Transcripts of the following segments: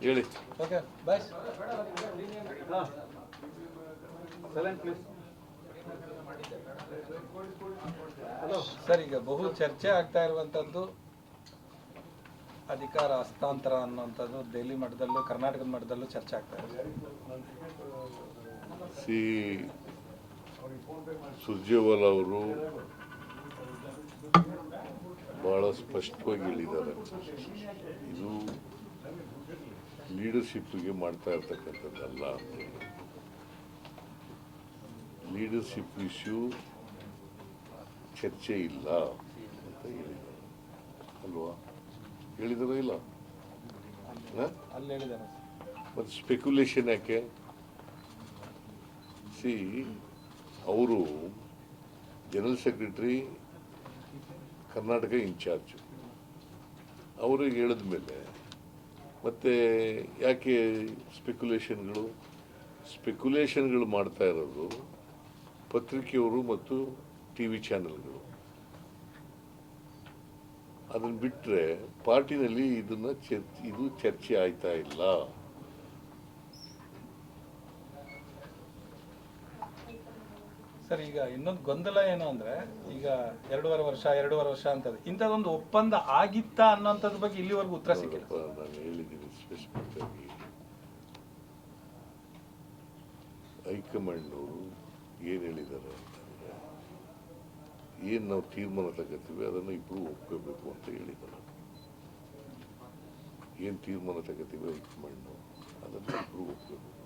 ಹೇಳಿ okay bye sir ಈಗ ಬಹು ಚರ್ಚೆ ಆಗ್ತಾ ಇರುವಂಥದ್ದು ಅಧಿಕಾರ ಹಸ್ತಾಂತರ ಅನ್ನುವಂಥದ್ದು ದೆಹಲಿ ಮಟ್ಟದಲ್ಲೂ ಕರ್ನಾಟಕದ ಮಟ್ಟದಲ್ಲೂ ಚರ್ಚೆ ಆಗ್ತಾ ಇದೆ. ಸಿ. ಸುರ್ಜೇವಾಲ ಅವರು ಬಹಳ ಸ್ಪಷ್ಟವಾಗಿ ಹೇಳಿದ್ದಾರೆ. ಇದು ಲೀಡರ್ಶಿಪ್ಗೆ ಮಾಡ್ತಾ ಇರ್ತಕ್ಕಂಥದ್ದಲ್ಲ ಲೀಡರ್ಶಿಪ್ ಇಶ್ಯೂ ಚರ್ಚೆ ಇಲ್ಲ ಅಂತ ಹೇಳಿದ್ದಾರೆ. ಅಲ್ವಾ? ಹೇಳಿದಾರೋ ಇಲ್ಲ? ಮತ್ತು ಸ್ಪೆಕ್ಯುಲೇಷನ್ ಯಾಕೆ? ಸಿ ಅವರು ಜನರಲ್ ಸೆಕ್ರೆಟರಿ ಕರ್ನಾಟಕ ಇನ್ಚಾರ್ಜ್ ಅವರು ಹೇಳಿದ ಮೇಲೆ ಮತ್ತೆ ಯಾಕೆ ಸ್ಪೆಕ್ಯುಲೇಷನ್ಗಳು ಸ್ಪೆಕ್ಯುಲೇಷನ್ಗಳು ಮಾಡ್ತಾ ಇರೋದು ಪತ್ರಿಕೆಯವರು ಮತ್ತು ಟಿ ವಿ ಚಾನೆಲ್ಗಳು ಅದನ್ನು ಬಿಟ್ಟರೆ ಪಾರ್ಟಿನಲ್ಲಿ ಇದನ್ನು ಚರ್ಚೆ, ಇದು ಚರ್ಚೆ ಆಯ್ತಾ ಇಲ್ಲ? ಸರ್ ಈಗ ಇನ್ನೊಂದು ಗೊಂದಲ ಏನು ಅಂದ್ರೆ ಈಗ ಎರಡೂವರೆ ವರ್ಷ ಎರಡೂವರೆ ವರ್ಷ ಅಂತದ್ದು. ಇಂಥದ್ದೊಂದು ಒಪ್ಪಂದ ಆಗಿತ್ತಾ ಅನ್ನೋಂಥದ್ರ ಬಗ್ಗೆ ಇಲ್ಲಿವರೆಗೂ ಉತ್ತರ ಸಿಕ್ಕಿಲ್ಲ. ನಾನು ಹೇಳಿದ್ದೀನಿ ಸ್ಪೆಸಿಫಿಕ್ ಆಗಿ ಹೈಕಮಾಂಡ್ನವರು ಏನು ಹೇಳಿದ್ದಾರೆ ಅಂತಂದ್ರೆ ಏನು ನಾವು ತೀರ್ಮಾನ ತಗೋತೀವಿ ಅದನ್ನು ಇಬ್ಬರು ಒಪ್ಕೋಬೇಕು ಅಂತ ಹೇಳಿದ್ದಾರೆ. ಏನು ತೀರ್ಮಾನ ತಗೋತೀವಿ ಹೈಕಮಾಂಡ್ನವರು ಅದನ್ನು ಇಬ್ಬರು ಒಪ್ಕೋಬೇಕು.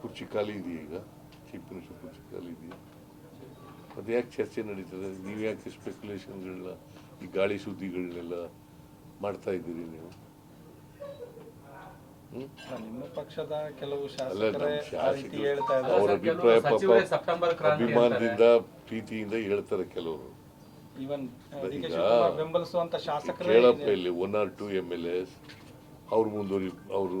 ಕುರ್ಚಿ ಖಾಲಿ ಇದೆಯಾ ಈಗ? ಚೀಫ್ ಮಿನಿಸ್ಟರ್ ಕುರ್ಚಿ ಖಾಲಿ ಇದೆಯಾ? ಅದು ಯಾಕೆ ಚರ್ಚೆ ನಡೀತದೆ? ನೀವು ಯಾಕೆ ಸ್ಪೆಕ್ಯುಲೇಷನ್ಗಳನ್ನ ಈ ಗಾಳಿ ಸುದ್ದಿಗಳನ್ನೆಲ್ಲ ಮಾಡ್ತಾ ಇದ್ದೀರಿ ನೀವು? ನಿಮ್ಮ ಪಕ್ಷದ ಕೆಲವು ಅಲ್ಲ ಶಾಸಕರೇ ಆ ರೀತಿ ಹೇಳ್ತಾ ಅವ್ರ ಇದ್ದಾರೆ ಅಭಿಪ್ರಾಯ ಪಾಪ ಅಭಿಮಾನದಿಂದ ಪ್ರೀತಿಯಿಂದ ಹೇಳ್ತಾರೆ ಕೆಲವರು. ಈವನ್ ಈಗ ಶಿವಕುಮಾರ್ ಬೆಂಬಲಿಸುವಂತ ಶಾಸಕರೇ ಕೇಳಪ್ಪ ಇಲ್ಲಿ one or two M L S ಅವ್ರ ಮುಂದುವರಿ ಅವರು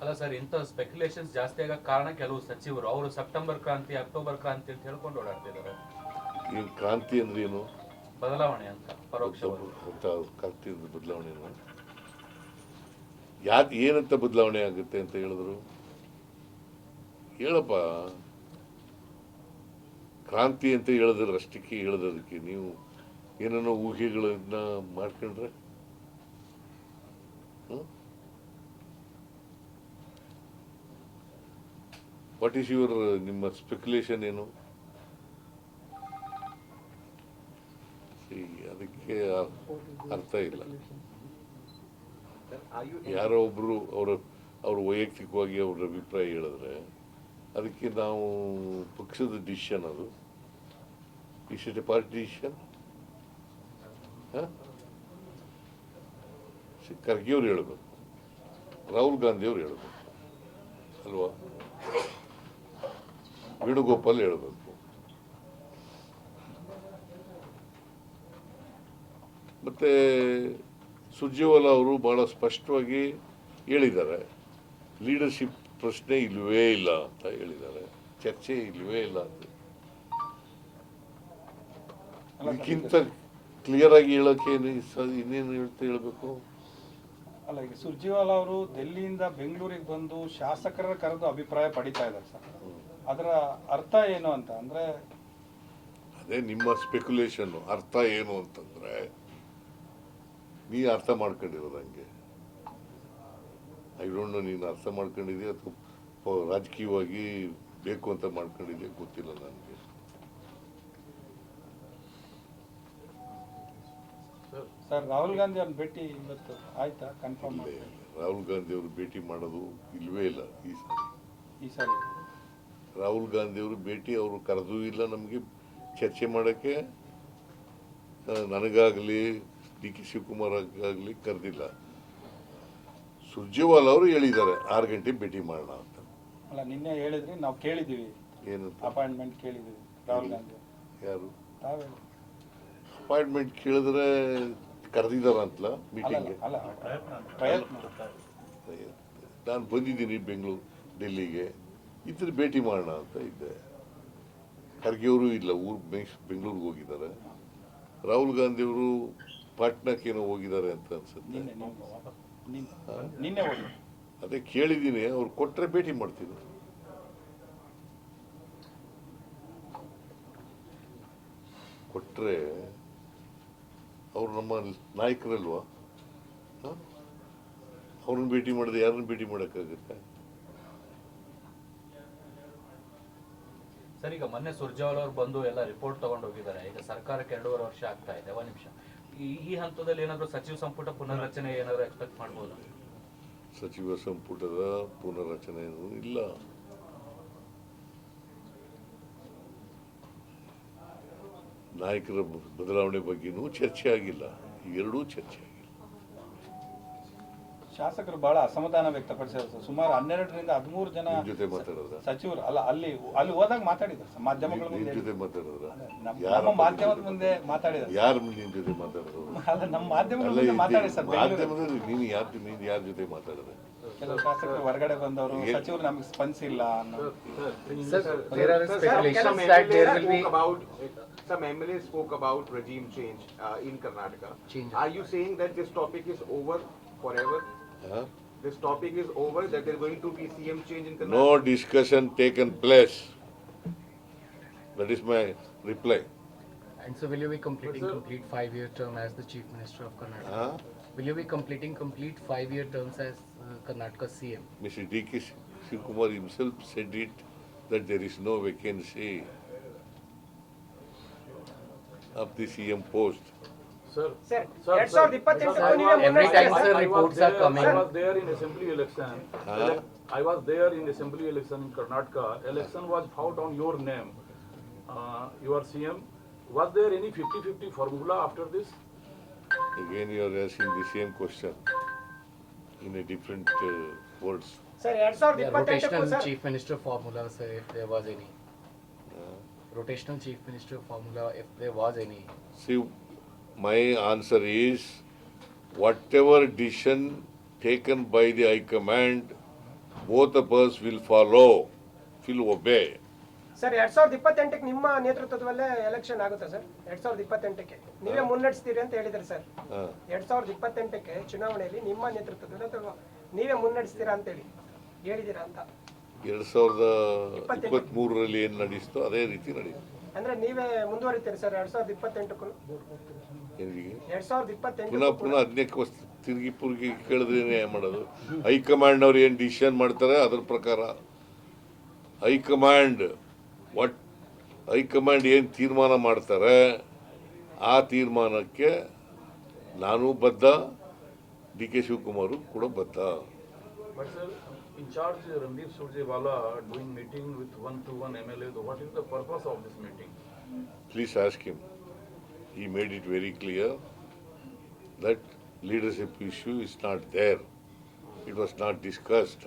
ಅಲ್ಲ ಸರ್ ಇಂಥ ಸ್ಪೆಕ್ಯುಲೇಷನ್ಸ್ ಜಾಸ್ತಿ ಆಗೋ ಕಾರಣ ಕೆಲವು ಸಚಿವರು. ಅವರು ಸೆಪ್ಟೆಂಬರ್ ಕ್ರಾಂತಿ ಅಕ್ಟೋಬರ್ ಕ್ರಾಂತಿ ಅಂತ ಹೇಳ್ಕೊಂಡು ಓಡಾಡ್ತಿದ್ದಾರೆ ಈ ಕ್ರಾಂತಿ ಅಂದ್ರೆ ಏನು? ಬದಲಾವಣೆ ಅಂತ ಪರೋಕ್ಷ ಅಂತ ಕ್ರಾಂತಿ ಬದಲಾವಣೆ ಯಾಕೆ ಏನಂತ ಬದಲಾವಣೆ ಆಗುತ್ತೆ ಅಂತ ಹೇಳಿದ್ರು? ಹೇಳಪ್ಪ. ಕ್ರಾಂತಿ ಅಂತ ಹೇಳಿದ್ರೆ ಅಷ್ಟಕ್ಕೆ ಅದಕ್ಕೆ ನೀವು ಏನೇನೋ ಊಹೆಗಳನ್ನ ಮಾಡ್ಕೊಂಡ್ರೆ ವಾಟ್ ಈಸ್ ಯುವರ್ ನಿಮ್ಮ ಸ್ಪೆಕ್ಯುಲೇಷನ್ ಏನು? ಅದಕ್ಕೆ ಅರ್ಥ ಇಲ್ಲ. ಯಾರೋ ಒಬ್ರು ಅವರು, ಅವ್ರ ವೈಯಕ್ತಿಕವಾಗಿ ಅವ್ರ ಅಭಿಪ್ರಾಯ ಹೇಳಿದ್ರೆ, ಅದಕ್ಕೆ ನಾವು ಪಕ್ಷದ ಡಿಸಿಷನ್ ಅದು. Is it a party decision ಖರ್ಗೆಯವ್ರು ಹೇಳಬೇಕು. ರಾಹುಲ್ ಗಾಂಧಿಯವ್ರು ಹೇಳ್ಬೇಕು. ಅಲ್ವಾ? ವೇಣುಗೋಪಾಲ್ ಹೇಳಬೇಕು. ಮತ್ತೆ ಸುರ್ಜೇವಾಲಾ ಅವರು ಬಹಳ ಸ್ಪಷ್ಟವಾಗಿ ಹೇಳಿದ್ದಾರೆ. ಲೀಡರ್ಶಿಪ್ ಪ್ರಶ್ನೆ ಇಲ್ಲವೇ ಇಲ್ಲ ಅಂತ ಹೇಳಿದ್ದಾರೆ. ಚರ್ಚೆ ಇಲ್ಲವೇ ಇಲ್ಲ ಅಂತ. ಇದಕ್ಕಿಂತ ಕ್ಲಿಯರ್ ಆಗಿ ಹೇಳೋಕೆ ಇನ್ನೇನು ಹೇಳ್ತಾ ಹೇಳಬೇಕು? ಅಲ್ಲ ಈಗ ಸುರ್ಜೇವಾಲ ಅವರು ದೆಲ್ಲಿಯಿಂದ ಬೆಂಗಳೂರಿಗೆ ಬಂದು ಶಾಸಕರ ಕರೆದು ಅಭಿಪ್ರಾಯ ಪಡಿತಾ ಇದ್ದಾರೆ ಸರ್. ಅದರ ಅರ್ಥ ಏನು ಅಂತ ಅಂದ್ರೆ ಅದೇ ನಿಮ್ಮ ಸ್ಪೆಕ್ಯುಲೇಷನ್ ಅರ್ಥ ಏನು ಅಂತಂದ್ರೆ ನೀ ಅರ್ಥ ಮಾಡ್ಕೊಂಡಿರೋದು ಹಂಗೆ. ಐ ಡೋಂಟ್ ನೋ ನೀನು ಅರ್ಥ ಮಾಡ್ಕೊಂಡಿದ್ಯಾ ಅಥವಾ ರಾಜಕೀಯವಾಗಿ ಬೇಕು ಅಂತ ಮಾಡ್ಕೊಂಡಿದ್ಯಾ ಗೊತ್ತಿಲ್ಲ ನನಗೆ. ಸರ್. ರಾಹುಲ್ ಗಾಂಧಿ ಅವ್ರನ್ನ ಭೇಟಿ ಇವತ್ತು ಆಯ್ತಾ? ಕನ್ಫರ್ಮ್ ರಾಹುಲ್ ಗಾಂಧಿ ಅವರು ಭೇಟಿ ಮಾಡೋದು ಇಲ್ವೇ ಇಲ್ಲ ಈ ಸಾರಿ. ಈ ಸಾರಿ. ರಾಹುಲ್ ಗಾಂಧಿ ಅವರು ಭೇಟಿ ಅವರು ಕರೆದೂ ಇಲ್ಲ ನಮಗೆ ಚರ್ಚೆ ಮಾಡೋಕ್ಕೆ. ನನಗಾಗಲಿ ಡಿ ಕೆ ಶಿವಕುಮಾರ್ ಆಗಲಿ ಕರೆದಿಲ್ಲ. ಸುರ್ಜೇವಾಲ್ ಅವರು ಹೇಳಿದ್ದಾರೆ ಆರು ಗಂಟೆಗೆ ಭೇಟಿ ಮಾಡೋಣ ಅಂತ. ಅಲ್ಲ ನಿನ್ನೆ ಹೇಳಿದ್ರಿ ನಾವು ಕೇಳಿದ್ದೀವಿ. ಏನು ಅಪಾಯಿಂಟ್ಮೆಂಟ್ ಕೇಳಿದ್ದೀವಿ ರಾಹುಲ್ ಗಾಂಧಿ ಯಾರು? ತಾವೇ. ಅಪಾಯಿಂಟ್ಮೆಂಟ್ ಕೇಳಿದ್ರೆ ಕರೆದಿದ್ದಾರಂತಲ್ಲ ಅಂತಲ್ಲ ಮೀಟಿಂಗ್ಗೆ? ಅಲ್ಲ ಪ್ರಯತ್ನ. ನಾನು ಬಂದಿದ್ದೀನಿ ಬೆಂಗಳೂರು ಡೆಲ್ಲಿಗೆ. ಇದ್ರೆ ಭೇಟಿ ಮಾಡೋಣ ಅಂತ ಇದ್ದೆ. ಖರ್ಗೆಯವರು ಇಲ್ಲ ಊರು ಬೆಂಗಳೂರಿಗೆ ಹೋಗಿದ್ದಾರೆ. ರಾಹುಲ್ ಗಾಂಧಿ ಅವರು ಪಾಟ್ನಾಕ್ಕೇನೋ ಹೋಗಿದ್ದಾರೆ ಅಂತ ಅನ್ಸುತ್ತೆ. ಅದೇ ಕೇಳಿದ್ದೀನಿ ಅವ್ರು ಕೊಟ್ಟರೆ ಭೇಟಿ ಮಾಡ್ತೀನಿ ಕೊಟ್ಟರೆ ಅವ್ರು ನಮ್ಮ ನಾಯಕರಲ್ವಾ? ಅವ್ರನ್ನ ಭೇಟಿ ಮಾಡಿದ್ರೆ ಯಾರನ್ನ ಭೇಟಿ ಮಾಡೋಕ್ಕಾಗುತ್ತೆ? ಸರ್, ಈಗ ಮೊನ್ನೆ ಸುರ್ಜಾವಲ್ ಅವರು ಬಂದು ಎಲ್ಲ ರಿಪೋರ್ಟ್ ತಗೊಂಡು ಹೋಗಿದ್ದಾರೆ. ಈಗ ಸರ್ಕಾರಕ್ಕೆ ಎರಡೂವರೆ ವರ್ಷ ಆಗ್ತಾ ಇದೆ. ಒಂದ್ ನಿಮಿಷ. ಈ ಹಂತದಲ್ಲಿ ಏನಾದ್ರು ಸಚಿವ ಸಂಪುಟ ಪುನರ್ರಚನೆ ಏನಾದ್ರು ಎಕ್ಸ್ಪೆಕ್ಟ್ ಮಾಡ್ಬೋದು? ಸಚಿವ ಸಂಪುಟದ ಪುನರ್ರಚನೆ ಇಲ್ಲ. ನಾಯಕರ ಬದಲಾವಣೆ ಬಗ್ಗೆನೂ ಚರ್ಚೆ ಆಗಿಲ್ಲ. ಎರಡೂ ಚರ್ಚೆ ಶಾಸಕರು ಬಹಳ ಅಸಮಾಧಾನ ವ್ಯಕ್ತಪಡಿಸಿದ್ರು ಸರ್. ಸುಮಾರು ಹನ್ನೆರಡರಿಂದ ಹದಿಮೂರು ಜನ ಜೊತೆ ಸಚಿವರು ಅಲ್ಲ ಅಲ್ಲಿ ಅಲ್ಲಿ ಹೋದಾಗ ಮಾತಾಡಿದ್ರು ಸರ್. ಮಾಧ್ಯಮಗಳ ನಿಮ್ ಮುಂದೆ. ಜೊತೆ ಮಾತಾಡಿದ್ರ ನಮ್ಮ ಮಾಧ್ಯಮದ ಮುಂದೆ ಮಾತಾಡಿದ್ರು ಯಾರ ನಿಮ್ ಜೊತೆ ಮಾತಾಡಿದ್ರು ಅಲ್ಲ ನಮ್ಮ ಮಾಧ್ಯಮಗಳ ಮುಂದೆ ಮಾತಾಡಿ ಸರ್ ಬೆಂಗಳೂರಲ್ಲಿ. ಮಾಧ್ಯಮದಲ್ಲಿ ನೀನು ಯಾರ ನೀನು ಯಾರ ಜೊತೆ ಮಾತಾಡಿದ್ರೆ ಕೆಲವು ಶಾಸಕರು ಹೊರಗಡೆ ಬಂದವರು ಸಚಿವರು ನಮಗೆ ಸ್ಪಂದಿಸಿಲ್ಲ ಅನ್ನೋ some be spoke about spoke regime change uh, in Karnataka. Change. Are you saying that this topic is over forever? Huh? This topic is over. That there's going to be CM change in Karnataka. No discussion taken place. That is my reply. And so will you be completing complete five-year term as the Chief Minister of Karnataka? Huh? Will you be completing complete five-year terms as uh, Karnataka CM? Mr. D.K. Shivkumar himself said it that there is no vacancy of the CM post. Sir, sir sir, ಎರಡ್ sir, ಸಾವಿರದ ಇಪ್ಪತ್ತೆಂಟು sir, ನೀವೇ every ಮುನ್ನಡೆಸ್ತೀರಾ time, sir? sir, I was reports are there- coming. I was there in assembly election. Huh? Elec- I was there in assembly election in Karnataka. Election was fought on your name. Uh, you are CM. Was there any 50-50 formula after this? Again, you are asking the same question in a different uh, words. Sir ಎರಡ್ ಸಾವಿರದ The ಇಪ್ಪತ್ತೆಂಟಕ್ಕೂ rotational sir Chief Minister formula, sir, if there was any. Rotational Chief Minister formula, if there was any. See, my answer is whatever decision taken by the High Command, both of us will follow, will obey. Sir ಎರಡ್ ಸಾವಿರದ ಇಪ್ಪತ್ತೆಂಟಕ್ಕೆ ನಿಮ್ಮ ನೇತೃತ್ವದಲ್ಲೇ election ಆಗುತ್ತೆ sir ಎರಡ್ ಸಾವಿರದ ಇಪ್ಪತ್ತೆಂಟಕ್ಕೆ. ನೀವೇ ಮುನ್ನಡೆಸ್ತೀರಿ ಅಂತ ಹೇಳಿದ್ರಿ sir ಎರಡ್ ಸಾವಿರದ ಇಪ್ಪತ್ತೆಂಟಕ್ಕೆ ಚುನಾವಣೆಯಲ್ಲಿ ನಿಮ್ಮ ನೇತೃತ್ವದಲ್ಲಿ ಅಥವಾ ನೀವೇ ಮುನ್ನಡೆಸ್ತೀರಾ ಅಂತೇಳಿ ಹೇಳಿದ್ದೀರಾ ಅಂತ? ಎರಡು ಸಾವಿರದ ಇಪ್ಪತ್ತೆಂಟು. ಇಪ್ಪತ್ತ್ಮೂರರಲ್ಲಿ ಏನು ನಡೆಸ್ತೋ ಅದೇ ರೀತಿ ನಡೆಯುತ್ತೆ ಅಂದ್ರೆ ನೀವೇ ಮುಂದುವರಿತೀರಿ ಸರ್ ಎರಡ್ ಸಾವಿರದ ಇಪ್ಪತ್ತೆಂಟಕ್ಕೂ ಏನಿಗೆ ಎರಡ್ ಸಾವಿರದ ಇಪ್ಪತ್ತೆಂಟು ಪುನಃ ಪುನಃ ಹದಿನೈದು ವರ್ಷ ತಿರುಗಿ ಪುರುಗಿ ಕೇಳಿದ್ರೇನೆ ಮಾಡೋದು? ಮಾಡೋದು ಹೈಕಮಾಂಡ್ನವ್ರು ಏನು ಡಿಸಿಷನ್ ಮಾಡ್ತಾರೆ ಅದ್ರ ಪ್ರಕಾರ. ಹೈಕಮಾಂಡ್ ವಾಟ್ ಹೈಕಮಾಂಡ್ ಏನು ತೀರ್ಮಾನ ಮಾಡ್ತಾರೆ ಆ ತೀರ್ಮಾನಕ್ಕೆ ನಾನು ಬದ್ಧ. ಡಿ ಕೆ ಶಿವಕುಮಾರು ಕೂಡ ಬದ್ಧ. In charge Randeep Surjewala doing meeting with one-to-one MLA, what is the purpose of this meeting? Please ask him. He made it very clear that leadership issue is not there. It was not discussed.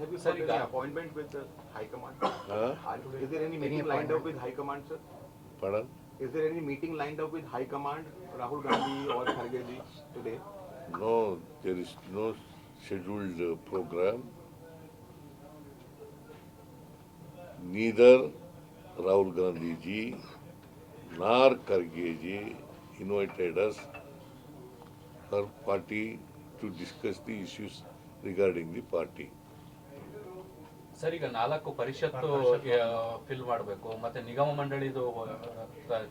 Have you Sir, got any yeah. appointment with the High Command? Huh? Is there any meeting lined up with High Command, sir? Pardon? Is there any meeting lined up with High Command, Rahul Gandhi or Kharge ji today? No, there is no scheduled uh, program. Neither Rahul Gandhi ji nor Karge ji invited us, her party, to discuss the issues regarding the party. Sir ಈಗ ನಾಲ್ಕು ಪರಿಷತ್ತು fill ಮಾಡಬೇಕು ಮತ್ತೆ ನಿಗಮ ಮಂಡಳಿದು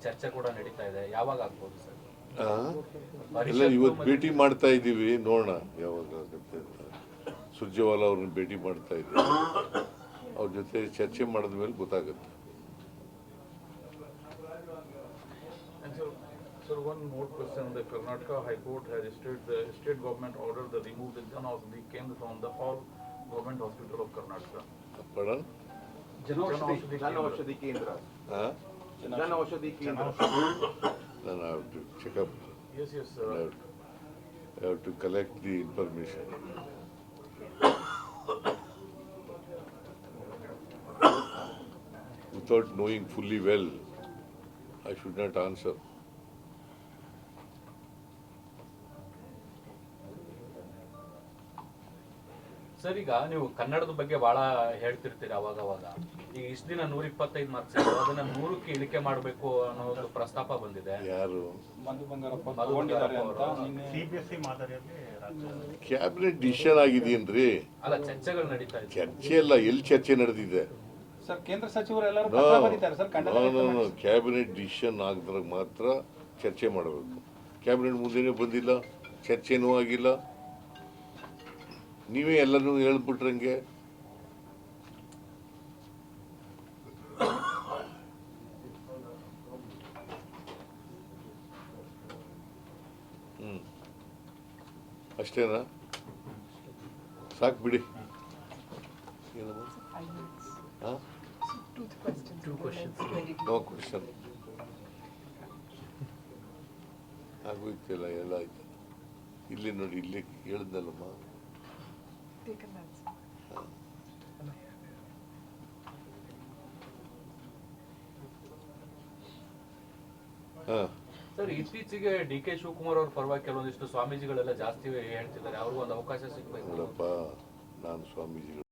ಚರ್ಚೆ ಕೂಡ ನಡೀತಾ ಇದೆ ಯಾವಾಗ ಆಗ್ಬೋದು ಸರ್ ಎಲ್ಲ ಇವತ್ತು ಭೇಟಿ ಮಾಡ್ತಾ ಇದ್ದೀವಿ ನೋಡೋಣ ಯಾವಾಗ ಆಗುತ್ತೆ ಅಂತ ಸುರ್ಜೇವಾಲ ಅವ್ರನ್ನ ಭೇಟಿ ಮಾಡ್ತಾ ಇದ್ದೀವಿ ಅವ್ರ ಜೊತೆ ಚರ್ಚೆ ಮಾಡಿದ ಮೇಲೆ ಗೊತ್ತಾಗುತ್ತೆ And sir, sir, one more question, the Karnataka High Court has issued the state government order that remove the Aushadhi Kendra from the all government hospital of Karnataka. ಪಡ Jan Aushadhi Jan Kendra. Aushadhi Kendra. then I have to check up. Yes, yes, sir. I have, I have to collect the information. Without knowing fully well, I should not answer. Sir ಈಗ ನೀವು ಕನ್ನಡದ ಬಗ್ಗೆ ಬಹಳ ಹೇಳ್ತಿರ್ತೀರಿ ಅವಾಗ ಅವಾಗ. ಈಗ ಇಷ್ಟ ದಿನ ನೂರ ಇಪ್ಪತ್ತೈದು ಮಾರ್ಕ್ಸ್ ಅದನ್ನ ನೂರಕ್ಕೆ ಇಳಿಕೆ ಮಾಡಬೇಕು ಅನ್ನೋ ಒಂದು ಪ್ರಸ್ತಾಪ ಬಂದಿದೆ. ಯಾರು? ಕ್ಯಾಬಿನೆಟ್ ಡಿಸಿಷನ್ ಆಗಿದೆಯೇನ್ರಿ? ಅಲ್ಲ ಚರ್ಚೆಗಳು ನಡೀತಾ ಇದೆ ಚರ್ಚೆ ಎಲ್ಲ ಎಲ್ಲಿ ಚರ್ಚೆ ನಡೆದಿದೆ? ಸರ್ ಕೇಂದ್ರ ಸಚಿವರು ಎಲ್ಲರೂ ಪತ್ರ ಬರೀತಾರೆ ಸರ್. ಕ್ಯಾಬಿನೆಟ್ ಡಿಸಿಷನ್ ಆಗದ್ರಾಗ ಮಾತ್ರ ಚರ್ಚೆ ಮಾಡಬೇಕು. ಕ್ಯಾಬಿನೆಟ್ ಮುಂದೆನೇ ಬಂದಿಲ್ಲ ಚರ್ಚೆನೂ ಆಗಿಲ್ಲ. ನೀವೇ ಎಲ್ಲನೂ ಹೇಳ್ಬಿಟ್ರಂಗೆ. ಹ್ಮ್. ಅಷ್ಟೇನಾ? ಸಾಕು ಬಿಡಿ. questions. ನೋ ಕ್ವಶನ್ ಆಗೋಯ್ತಿಲ್ಲ, ಎಲ್ಲ ಆಯ್ತು. ಇಲ್ಲಿ ನೋಡಿ, ಇಲ್ಲಿ ಹೇಳಿದ್ನಲ್ಲಮ್ಮ. ಹಾಂ ಸರ್ ಇತ್ತೀಚೆಗೆ ಡಿ ಕೆ ಶಿವಕುಮಾರ್ ಅವ್ರ ಪರವಾಗಿ ಕೆಲವೊಂದಿಷ್ಟು ಸ್ವಾಮೀಜಿಗಳೆಲ್ಲ ಜಾಸ್ತಿ ಹೇಳ್ತಿದ್ದಾರೆ. ಅವ್ರಿಗೂ ಒಂದು ಅವಕಾಶ ಸಿಗ್ಬೇಕು. ನೋಡಪ್ಪ ನಾನು ಸ್ವಾಮೀಜಿಗಳು